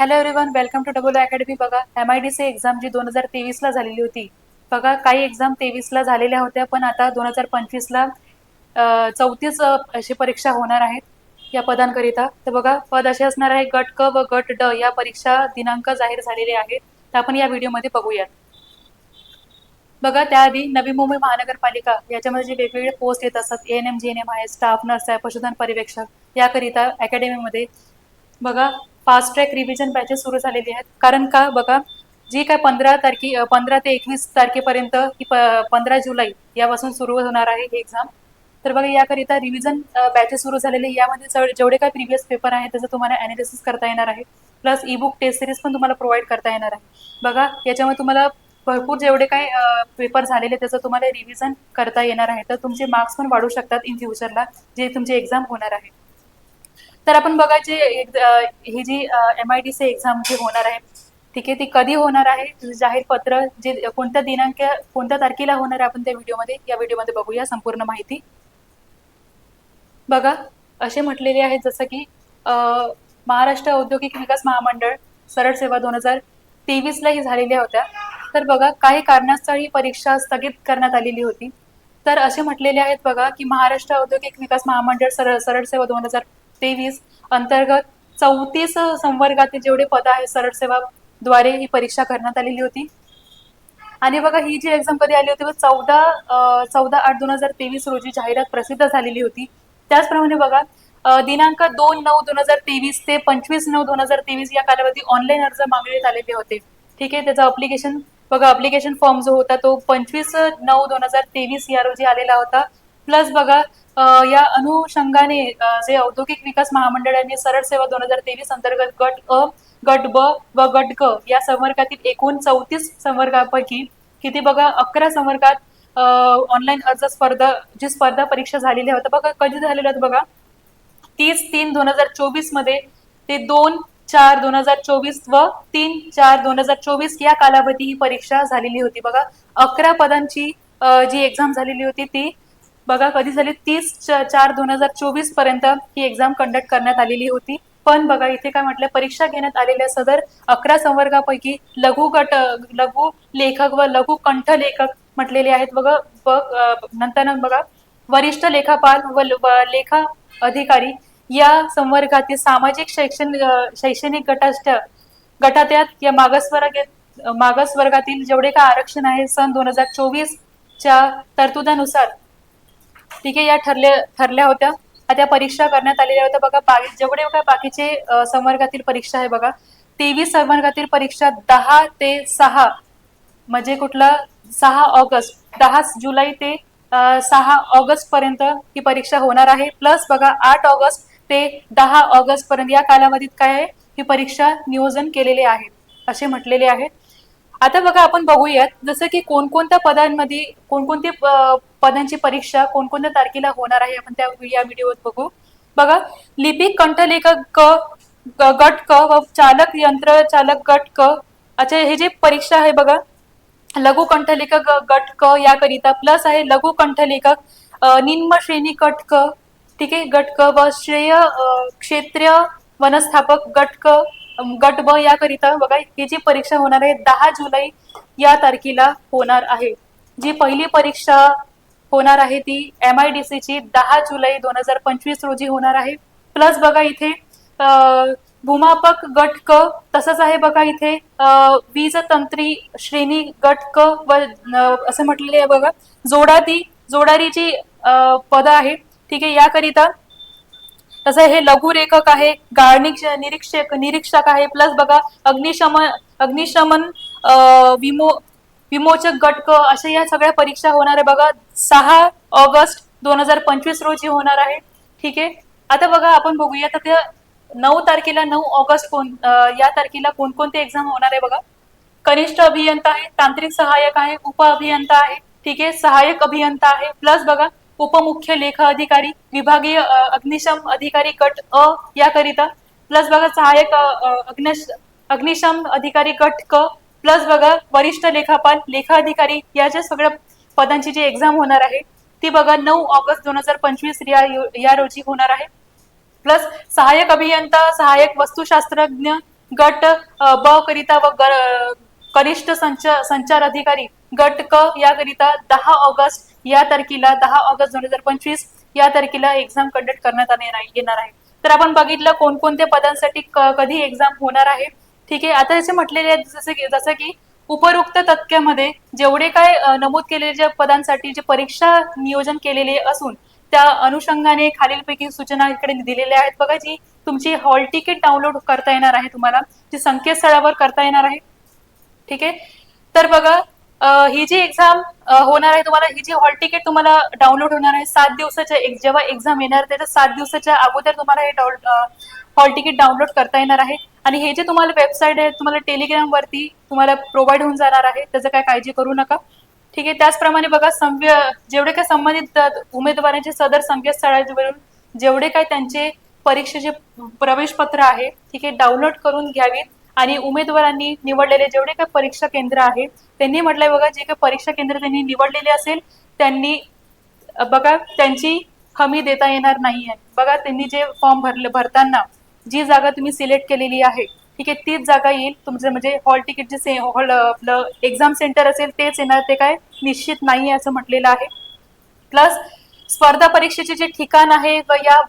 Hello everyone welcome to double academy बघा M I D C exam जी दोन हजार तेवीसला झालेली होती बघा काही एक्झाम तेवीसला झालेल्या होत्या पण आता दोन हजार पंचवीसला चौतीस अशी परीक्षा होणार आहेत या पदांकरिता. तर बघा पद असे असणार आहे गट क व गट ड या परीक्षा दिनांक जाहीर झालेले आहेत. तर आपण या व्हिडिओमध्ये बघूयात. बघा त्याआधी नवी मुंबई महानगरपालिका याच्यामध्ये जे वेगवेगळे पोस्ट येत असतात N M G N M आहे स्टाफ नर्स आहे पशुधन पर्यवेक्षक याकरिता अकॅडमीमध्ये बघा फास्ट ट्रॅक रिव्हिजन बॅचेस सुरू झालेली आहेत. कारण का? बघा जी काय पंधरा तारखे पंधरा ते एकवीस तारखेपर्यंत ही पंधरा जुलै यापासून सुरू होणार आहे ही एक्झाम तर बघा याकरिता रिव्हिजन बॅचेस सुरू झालेले यामध्ये जेवढे काही प्रिव्हियस पेपर आहे त्याचं तुम्हाला अनालिसिस करता येणार आहे. Plus e book test series पण तुम्हाला प्रोव्हाइड करता येणार आहे. बघा याच्यामध्ये तुम्हाला भरपूर जेवढे काही पेपर झालेले त्याचं तुम्हाला रिव्हिजन करता येणार आहे. तर तुमचे मार्क्स पण वाढू शकतात इन फ्युचरला जे तुमची एक्झाम होणार आहे. तर आपण बघायचे ही जी M I D C exam जी होणार आहे ठीक आहे ती कधी होणार आहे? जाहीर पत्र जे कोणत्या दिनांक कोणत्या तारखेला होणार आहे आपण त्या व्हिडिओमध्ये या व्हिडिओमध्ये बघूया संपूर्ण माहिती. बघा असे म्हटलेले आहे जसं की महाराष्ट्र औद्योगिक विकास महामंडळ सरळ सेवा दोन हजार तेवीसला ही झालेल्या होत्या. तर बघा काही कारणास्तव ही परीक्षा स्थगित करण्यात आलेली होती. तर असे म्हटलेले आहेत बघा की महाराष्ट्र औद्योगिक विकास महामंडळ सरळ सरळ सेवा दोन हजार तेवीस अंतर्गत चौतीस संवर्गातील जेवढे पद आहे सरळ सेवा द्वारे ही परीक्षा करण्यात आलेली होती. आणि बघा ही जी एक्झाम कधी आली होती चौदा चौदा आठ दोन हजार तेवीस रोजी जाहिरात प्रसिद्ध झालेली होती. त्याचप्रमाणे बघा दिनांक दोन नऊ दोन हजार तेवीस ते पंचवीस नऊ दोन हजार तेवीस या कालावधी ऑनलाईन अर्ज मागण्यात आलेले होते. ठीक आहे त्याचं अप्लिकेशन बघा अप्लिकेशन फॉर्म जो होता तो पंचवीस नऊ दोन हजार तेवीस या रोजी आलेला होता. प्लस बघा या अनुषंगाने जे औद्योगिक विकास महामंडळाने सरळ सेवा दोन हजार तेवीस अंतर्गत गट अ गट ब व गट ग या संवर्गातील एकूण चौतीस संवर्गापैकी किती बघा अकरा संवर्गात ऑनलाईन अर्ज स्पर्धा जी स्पर्धा परीक्षा झालेल्या होत्या. बघा कधी झालेल्या बघा? तीस तीन दोन हजार चोवीसमध्ये ते दोन चार दोन हजार चोवीस व तीन चार दोन हजार चोवीस या कालावधी ही परीक्षा झालेली होती. बघा अकरा पदांची जी एक्झाम झालेली होती ती बघा कधी झाली? तीस च- चार दोन हजार चोवीसपर्यंत ही एक्झाम कंडक्ट करण्यात आलेली होती. पण बघा इथे काय म्हटलं? परीक्षा घेण्यात आलेल्या सदर अकरा संवर्गापैकी लघु गट लघु लेखक व लघु कंठ लेखक म्हटलेले आहेत. बघा बघ नंतर बघा वरिष्ठ लेखापाल व लेखा अधिकारी या संवर्गातील सामाजिक शैक्षणिक शैक्षणिक गटाष्ट गटात या मागासवर्ग मागस वर्गातील जेवढे काय आरक्षण आहे सन दोन हजार चोवीस च्या तरतुदानुसार ठीक आहे या ठरल्या ठरल्या होत्या. त्या परीक्षा करण्यात आलेल्या होत्या. बघा बाकी जेवढे काय बाकीचे संवर्गातील परीक्षा आहे बघा. तेवीस संवर्गातील परीक्षा दहा ते सहा म्हणजे कुठला? सहा ऑगस्ट. दहा जुलै ते सहा ऑगस्ट पर्यंत ही परीक्षा होणार आहे. प्लस बघा आठ ऑगस्ट ते दहा ऑगस्ट पर्यंत या कालावधीत काय आहे? ही परीक्षा नियोजन केलेले आहे. असे म्हटलेले आहे. आता बघा आपण बघूयात जसं की कोणकोणत्या पदांमध्ये कोणकोणते पदांची परीक्षा कोणकोणत्या तारखेला होणार आहे आपण त्या या व्हिडिओत बघू. बघा लिपिक कंठलेखक क ग- गट क व चालक यंत्र चालक गट क. अच्छा हे जे परीक्षा आहे बघा लघु कंठलेखक ग- गट क याकरिता प्लस आहे लघु कंठलेखक निम्न श्रेणी गट क. ठीक आहे? गट क व श्रेय क्षेत्रीय वनस्थापक गट क गट ब याकरिता बघा ही जी परीक्षा होणार आहे दहा जुलै या तारखेला होणार आहे. जी पहिली परीक्षा होणार आहे ती एम आय डी ची दहा जुलै दोन हजार पंचवीस रोजी होणार आहे. प्लस बघा इथे भूमापक गट क तसंच आहे बघा इथे वीज तंत्री श्रेणी गट क व असं म्हटलेले आहे बघा. जोडाती जोडारीची पदं आहेत ठीक आहे याकरिता तसं हे लघुरेखक आहे गाळणी निरीक्षक निरीक्षक आहे. प्लस बघा अग्निशमन अग्निशमन विमो विमोचक गटक अशा या सगळ्या परीक्षा होणार आहे. बघा सहा ऑगस्ट दोन हजार पंचवीस रोजी होणार आहे. ठीक आहे? आता बघा आपण बघूया. तर त्या नऊ तारखेला नऊ ऑगस्ट कोण या तारखेला कोणकोणते एक्झाम होणार आहे बघा? कनिष्ठ अभियंता आहे तांत्रिक सहाय्यक आहे उप अभियंता आहे. ठीक आहे? सहाय्यक अभियंता आहे. प्लस बघा उपमुख्य लेखा अधिकारी विभागीय अग्निशम अधिकारी गट अ याकरिता. प्लस बघा सहाय्यक अग्निश अग्निशम अधिकारी गट क प्लस बघा वरिष्ठ लेखापाल लेखा अधिकारी या ज्या सगळ्या पदांची जी एक्झाम होणार आहे ती बघा नऊ ऑगस्ट दोन हजार पंचवीस या या रोजी होणार आहे. प्लस सहाय्यक अभियंता सहाय्यक वस्तुशास्त्रज्ञ गट ब करिता व कनिष्ठ संच संचार अधिकारी गट क याकरिता दहा ऑगस्ट या तारखेला दहा ऑगस्ट दोन हजार पंचवीस या तारखेला एक्झाम कंडक्ट करण्यात आले येणार आहे. तर आपण बघितलं कोणकोणत्या पदांसाठी क- कधी एक्झाम होणार आहे. ठीक आहे आता जसे म्हटलेले आहेत जसं की जसं की उपरोक्त तक्क्यामध्ये जेवढे काय नमूद केलेले ज्या पदांसाठी जे परीक्षा नियोजन केलेले असून त्या अनुषंगाने खालीलपैकी सूचना इकडे दिलेल्या आहेत. बघा जी तुमची हॉल तिकीट डाउनलोड करता येणार आहे तुम्हाला जी संकेतस्थळावर करता येणार आहे. ठीक आहे? तर बघा ही जी एक्झाम होणार आहे तुम्हाला ही जी हॉल तिकीट तुम्हाला डाउनलोड होणार आहे सात दिवसाच्या एक- जेव्हा एक्झाम येणार त्याच्या सात दिवसाच्या अगोदर तुम्हाला हे हॉल तिकीट डाउनलोड करता येणार आहे. आणि हे जे तुम्हाला वेबसाईट आहे तुम्हाला टेलिग्राम वरती तुम्हाला प्रोव्हाइड होऊन जाणार आहे. त्याचं काय काळजी करू नका. ठीक आहे त्याचप्रमाणे बघा संव्य जेवढे काय संबंधित उमेदवारांचे सदर संकेतस्थळावरून जेवढे काय त्यांचे परीक्षेचे प्रवेश पत्र आहे ठीक आहे डाउनलोड करून घ्यावीत. आणि उमेदवारांनी निवडलेले जेवढे काही परीक्षा केंद्र आहे त्यांनी म्हटलंय बघा जे काही परीक्षा केंद्र त्यांनी निवडलेले असेल त्यांनी बघा त्यांची हमी देता येणार नाही आहे बघा त्यांनी जे फॉर्म भरले भरताना जी जागा तुम्ही सिलेक्ट केलेली आहे ठीक आहे तीच जागा येईल. तुमचं म्हणजे हॉल तिकीट जे से हॉल आपलं एक्झाम सेंटर असेल तेच येणार ते काय निश्चित नाही आहे असं म्हटलेलं आहे. प्लस स्पर्धा परीक्षेचे जे ठिकाण आहे व या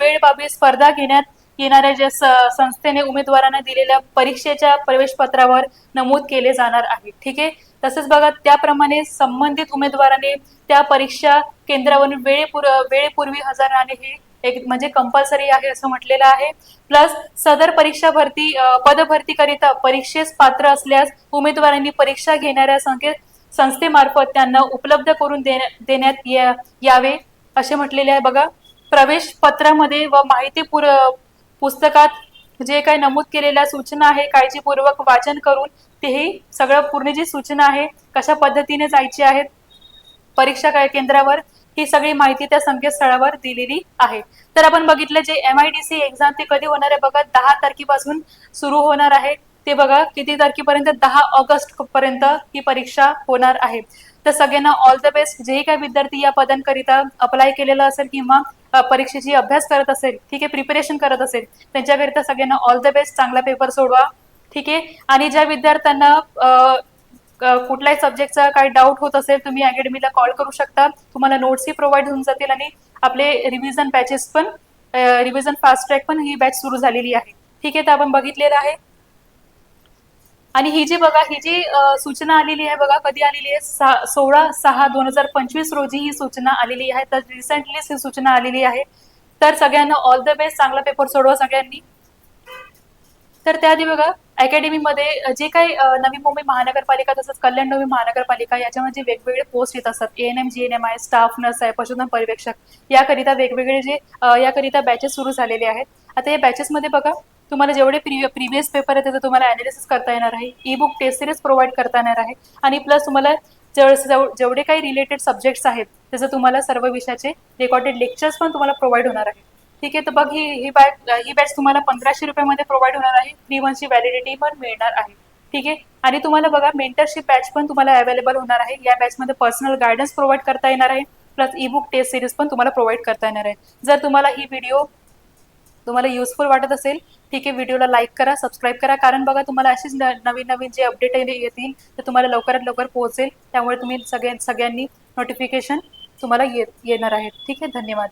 वेळ बाबी स्पर्धा घेण्यात येणाऱ्या ज्या संस्थेने उमेदवारांना दिलेल्या परीक्षेच्या प्रवेशपत्रावर नमूद केले जाणार आहे. ठीक आहे? तसंच बघा त्याप्रमाणे संबंधित उमेदवाराने त्या परीक्षा केंद्रावरून वेळेपूर वेळेपूर्वी हजर राहणे हे एक म्हणजे कंपल्सरी आहे असं म्हटलेलं आहे. प्लस सदर परीक्षा भरती पदभरतीकरिता परीक्षेस पात्र असल्यास उमेदवारांनी परीक्षा घेणाऱ्या संकेत संस्थेमार्फत त्यांना उपलब्ध करून देण्या- देण्यात या- यावे असे म्हटलेले आहे बघा. प्रवेश पत्रामध्ये व माहिती पुर पुस्तकात जे काही नमूद केलेल्या सूचना आहे काळजीपूर्वक वाचन करून तेही सगळं पूर्ण जी सूचना आहे कशा पद्धतीने जायची आहेत परीक्षा केंद्रावर ही सगळी माहिती त्या संकेतस्थळावर दिलेली आहे. तर आपण बघितलं जे M I D C exam ते कधी होणार आहे बघा दहा तारखेपासून सुरू होणार आहे. ते बघा किती तारखेपर्यंत? दहा ऑगस्ट पर्यंत ही परीक्षा होणार आहे. तर सगळ्यांना ऑल द बेस्ट जेही काही विद्यार्थी या पदांकरिता अप्लाय केलेलं असेल किंवा परीक्षेची अभ्यास करत असेल ठीक आहे प्रिपरेशन करत असेल त्यांच्याकरिता सगळ्यांना ऑल द बेस्ट चांगला पेपर सोडवा ठीक आहे? आणि ज्या विद्यार्थ्यांना कुठल्याही सब्जेक्टचा काही डाऊट होत असेल तुम्ही अकॅडमीला कॉल करू शकता. तुम्हाला नोट्सही प्रोव्हाइड होऊन जातील आणि आपले रिव्हिजन बॅचेस पण रिव्हिजन फास्ट ट्रॅक पण ही बॅच सुरू झालेली आहे. ठीक आहे तर आपण बघितलेलं आहे. आणि ही जी बघा ही जी सूचना आलेली आहे बघा कधी आलेली आहे? सोळा सहा दोन हजार पंचवीस रोजी ही सूचना आलेली आहे. तर रिसेंटलीच ही सूचना आलेली आहे. तर सगळ्यांना ऑल द बेस्ट चांगला पेपर सोडवा सगळ्यांनी. तर त्याआधी बघा अकॅडमीमध्ये जे काही नवी मुंबई महानगरपालिका तसंच कल्याण नवी महानगरपालिका याच्यामध्ये वेगवेगळे पोस्ट येत असतात. A N M G N M I staff nurse आहे पशुधन पर्यवेक्षक. याकरिता वेगवेगळे जे याकरिता बॅचेस सुरू झालेले आहेत. आता या बॅचेसमध्ये बघा तुम्हाला जेवढे प्रिव्हियस पेपर आहे त्याचं तुम्हाला अनालिसिस करता येणार आहे. E book test series provide करता येणार आहे. आणि प्लस तुम्हाला जेव- जेवढे काही रिलेटेड सब्जेक्ट्स आहेत त्याचं तुम्हाला सर्व विषयाचे रेकॉर्डेड लेक्चर्स पण तुम्हाला प्रोव्हाइड होणार आहे. ठीक आहे तर बघ ही ही बॅच ही बॅच तुम्हाला पंधराशे रुपयामध्ये प्रोव्हाइड होणार आहे. थ्री मंथची व्हॅलिडिटी पण मिळणार आहे. ठीक आहे? आणि तुम्हाला बघा मेंटरशिप बॅच पण तुम्हाला अवेलेबल होणार आहे. या बॅचमध्ये पर्सनल गायडन्स प्रोव्हाइड करता येणार आहे. Plus e book test series पण तुम्हाला प्रोव्हाइड करता येणार आहे. जर तुम्हाला ही व्हिडिओ तुम्हाला युजफुल वाटत असेल ठीक आहे व्हिडिओला लाईक करा सबस्क्राईब करा. कारण बघा तुम्हाला अशीच नवीन नवीन जे अपडेट येतील ते तुम्हाला लवकरात लवकर पोहोचेल. त्यामुळे तुम्ही सगळ्या सगळ्यांनी नोटिफिकेशन तुम्हाला ये येणार आहेत. ठीक आहे धन्यवाद.